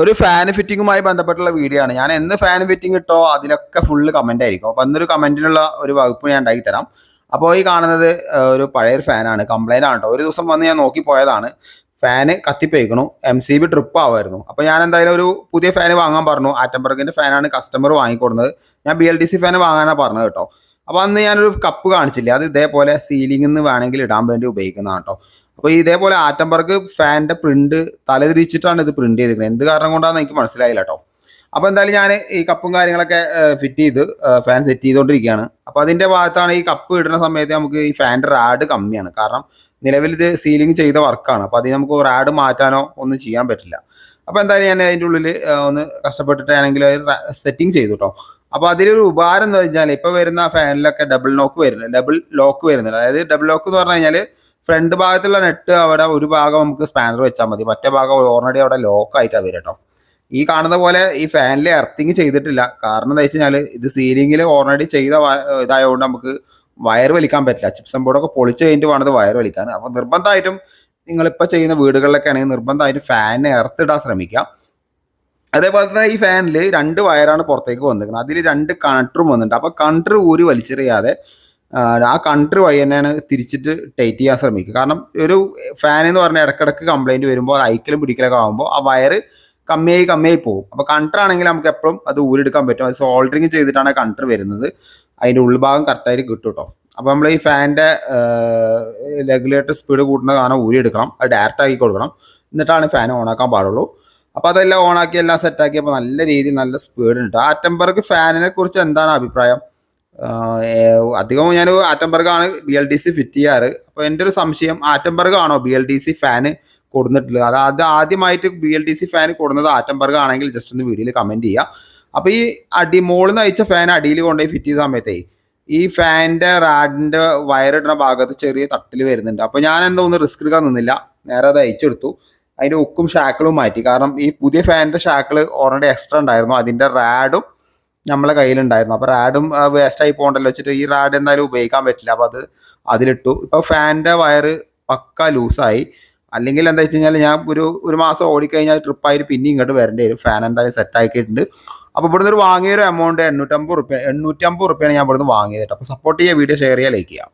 ഒരു ഫാൻ ഫിറ്റിങ്ങുമായി ബന്ധപ്പെട്ടുള്ള വീഡിയോ ആണ്. ഞാൻ എന്ന് ഫാൻ ഫിറ്റിംഗ് ഇട്ടോ അതിലൊക്കെ ഫുള്ള് കമന്റ് ആയിരിക്കും. അപ്പോൾ അന്നൊരു കമന്റിനുള്ള ഒരു വകുപ്പ് ഞാൻ ഉണ്ടാക്കി തരാം. അപ്പോൾ ഈ കാണുന്നത് ഒരു പഴയൊരു ഫാനാണ് കംപ്ലൈന്റ് ആണ് കേട്ടോ ഒരു ദിവസം വന്ന് ഞാൻ നോക്കി പോയതാണ്. ഫാന് കത്തിപ്പോയിക്കണു. എം സി ബി ട്രിപ്പ് ആവായിരുന്നു. അപ്പോൾ ഞാൻ എന്തായാലും ഒരു പുതിയ ഫാൻ വാങ്ങാൻ പറഞ്ഞു. ആറ്റംബർഗിന്റെ ഫാനാണ് കസ്റ്റമർ വാങ്ങിക്കൊടുന്നത്. ഞാൻ B L D C fan വാങ്ങാനാണ് പറഞ്ഞത് കേട്ടോ അപ്പോൾ അന്ന് ഞാനൊരു കപ്പ് കാണിച്ചില്ലേ? അത് ഇതേപോലെ സീലിംഗിൽ നിന്ന് വേണമെങ്കിൽ ഇടാൻ വേണ്ടി ഉപയോഗിക്കുന്നതാണ് കേട്ടോ അപ്പോൾ ഇതേപോലെ ആറ്റംബർഗ് ഫാനിന്റെ പ്രിന്റ് തലതിരിച്ചിട്ടാണ് ഇത് പ്രിന്റ് ചെയ്തിരിക്കുന്നത്. എന്ത് കാരണം കൊണ്ടാണെന്ന് എനിക്ക് മനസ്സിലായില്ല കേട്ടോ അപ്പോൾ എന്തായാലും ഞാൻ ഈ കപ്പും കാര്യങ്ങളൊക്കെ ഫിറ്റ് ചെയ്ത് ഫാൻ സെറ്റ് ചെയ്തുകൊണ്ടിരിക്കുകയാണ് അപ്പോൾ അതിന്റെ ഭാഗത്താണ് ഈ കപ്പ് ഇടുന്ന സമയത്ത് നമുക്ക് ഈ ഫാനിന്റെ റാഡ് കമ്മിയാണ്. കാരണം നിലവിൽ ഇത് സീലിംഗ് ചെയ്ത വർക്കാണ് അപ്പോൾ അതിന് നമുക്ക് റാഡ് മാറ്റാനോ ഒന്നും ചെയ്യാൻ പറ്റില്ല. അപ്പോൾ എന്തായാലും ഞാൻ അതിന്റെ ഉള്ളിൽ ഒന്ന് കഷ്ടപ്പെട്ടിട്ടാണെങ്കിൽ സെറ്റിംഗ് ചെയ്തു കേട്ടോ അപ്പോൾ അതിലൊരു ഉപകാരം എന്ന് വെച്ചാൽ ഇപ്പോൾ വരുന്ന ഫാനിലൊക്കെ ഡബിൾ നോക്ക് വരുന്നത് ഡബിൾ ലോക്ക് വരുന്നുണ്ട് അതായത് ഡബിൾ ലോക്ക് എന്ന് പറഞ്ഞു കഴിഞ്ഞാൽ ഫ്രണ്ട് ഭാഗത്തുള്ള നെറ്റ് അവിടെ ഒരു ഭാഗം നമുക്ക് സ്പാനർ വെച്ചാൽ മതി. മറ്റേ ഭാഗം ഓൾറെഡി അവിടെ ലോക്ക് ആയിട്ടാണ് വരിക കേട്ടോ ഈ കാണുന്ന പോലെ ഈ ഫാനിൽ എർത്തിങ് ചെയ്തിട്ടില്ല. കാരണം എന്താ വെച്ച് കഴിഞ്ഞാൽ ഇത് സീലിംഗിൽ ഓൾറെഡി ചെയ്ത ഇതായതുകൊണ്ട് നമുക്ക് വയർ വലിക്കാൻ പറ്റില്ല. ചിപ്സം ബോർഡൊക്കെ പൊളിച്ച് കഴിഞ്ഞിട്ട് വേണത് വയർ വലിക്കാൻ. അപ്പോൾ നിർബന്ധമായിട്ടും നിങ്ങളിപ്പോൾ ചെയ്യുന്ന വീടുകളിലൊക്കെ ആണെങ്കിൽ നിർബന്ധമായിട്ടും ഫാനിനെ എർത്തിടാൻ ശ്രമിക്കുക. അതേപോലെ തന്നെ ഈ ഫാനിൽ രണ്ട് വയറാണ് പുറത്തേക്ക് വന്നിരിക്കുന്നത്. അതിൽ രണ്ട് കണക്ടറും വന്നിട്ടുണ്ട്. അപ്പോൾ കണക്ടർ ഊരി വലിച്ചെറിയാതെ ആ, കണക്ടർ വഴി തന്നെയാണ് തിരിച്ചിട്ട് ടൈറ്റ് ചെയ്യാൻ ശ്രമിക്കുക. കാരണം ഒരു ഫാൻ എന്ന് പറഞ്ഞാൽ ഇടക്കിടക്ക് കംപ്ലൈന്റ് വരുമ്പോൾ ഐക്കലും പിടിക്കലൊക്കെ ആകുമ്പോൾ ആ വയർ കമ്മിയായി കമ്മിയായി പോകും. അപ്പോൾ കണക്ടർ ആണെങ്കിൽ നമുക്ക് എപ്പോഴും അത് ഊരെടുക്കാൻ പറ്റും. അത് സോൾഡറിങ് ചെയ്തിട്ടാണ് കണക്ടർ വരുന്നത്. അതിന്റെ ഉൾഭാഗം കറക്റ്റായിട്ട് കിട്ടും കേട്ടോ. അപ്പോൾ നമ്മൾ ഈ ഫാനിന്റെ റെഗുലേറ്റർ സ്പീഡ് കൂട്ടുന്ന സാധനം ഊരിയെടുക്കണം. അത് ഡയറക്റ്റ് ആക്കി കൊടുക്കണം. എന്നിട്ടാണ് ഫാൻ ഓണാക്കാൻ പാടുള്ളൂ. അപ്പോൾ അതെല്ലാം ഓണാക്കി എല്ലാം സെറ്റാക്കിയപ്പോൾ നല്ല രീതിയിൽ നല്ല സ്പീഡ് ഉണ്ട്. ആറ്റംബർഗ് ഫാനിനെ കുറിച്ച് എന്താണ് അഭിപ്രായം? അധികവും ഞാൻ ആറ്റംബർഗ് ആണ് B L D C fit ചെയ്യാറ്. അപ്പോൾ എന്റെ ഒരു സംശയം ആറ്റംബർഗ് ആണോ B L D C fan കൊടുത്തിട്ടുള്ളത് അത് അത് ആദ്യമായിട്ട് B L D C fan കൊടുക്കുന്നത് ആറ്റംബർഗ് ആണെങ്കിൽ ജസ്റ്റ് ഒന്ന് വീഡിയോയിൽ കമന്റ് ചെയ്യുക അപ്പോൾ ഈ അടി മുകളിൽ നിന്ന് അയച്ച ഫാൻ അടിയിൽ കൊണ്ടുപോയി ഫിറ്റ് ചെയ്ത സമയത്തേ ഈ ഫാനിന്റെ റാഡിന്റെ വയറിടുന്ന ഭാഗത്ത് ചെറിയ തട്ടിൽ വരുന്നുണ്ട്. അപ്പോൾ ഞാൻ എന്തോ ഒന്ന് റിസ്ക് എടുക്കാൻ നിന്നില്ല. നേരെ അത് അയച്ചെടുത്തു. അതിന്റെ ഉക്കും ഷാക്കിളും മാറ്റി. കാരണം ഈ പുതിയ ഫാനിന്റെ ഷാക്കിൾ ഓൾറെഡി എക്സ്ട്രാ ഉണ്ടായിരുന്നു. അതിന്റെ റാഡും നമ്മളെ കയ്യിലുണ്ടായിരുന്നു. അപ്പോൾ റാഡും വേസ്റ്റ് ആയി പോകണ്ടല്ലോ വെച്ചിട്ട് ഈ റാഡ് എന്തായാലും ഉപയോഗിക്കാൻ പറ്റില്ല. അപ്പോൾ അത് അതിലിട്ടു. ഇപ്പോൾ ഫാനിന്റെ വയറ് പക്ക ലൂസായി അല്ലെങ്കിൽ എന്താ വെച്ച് കഴിഞ്ഞാൽ ഞാൻ ഒരു ഒരു മാസം ഓടിക്കഴിഞ്ഞാൽ ട്രിപ്പായിട്ട് പിന്നെ ഇങ്ങോട്ട് വരേണ്ടി വരും. ഫാൻ എന്തായാലും സെറ്റ് ആക്കിയിട്ടുണ്ട്. അപ്പോൾ ഇവിടുന്ന് ഒരു വാങ്ങിയൊരു എമൗണ്ട് എണ്ണൂറ്റമ്പത് റുപ്യ എണ്ണൂറ്റമ്പത് റുപ്യാണ് ഞാൻ ഇവിടുന്ന് വാങ്ങിയത് അപ്പൊ അപ്പോൾ സപ്പോർട്ട് ചെയ്യുക വീഡിയോ ഷെയർ ചെയ്യുക ലൈക്ക് ചെയ്യാം.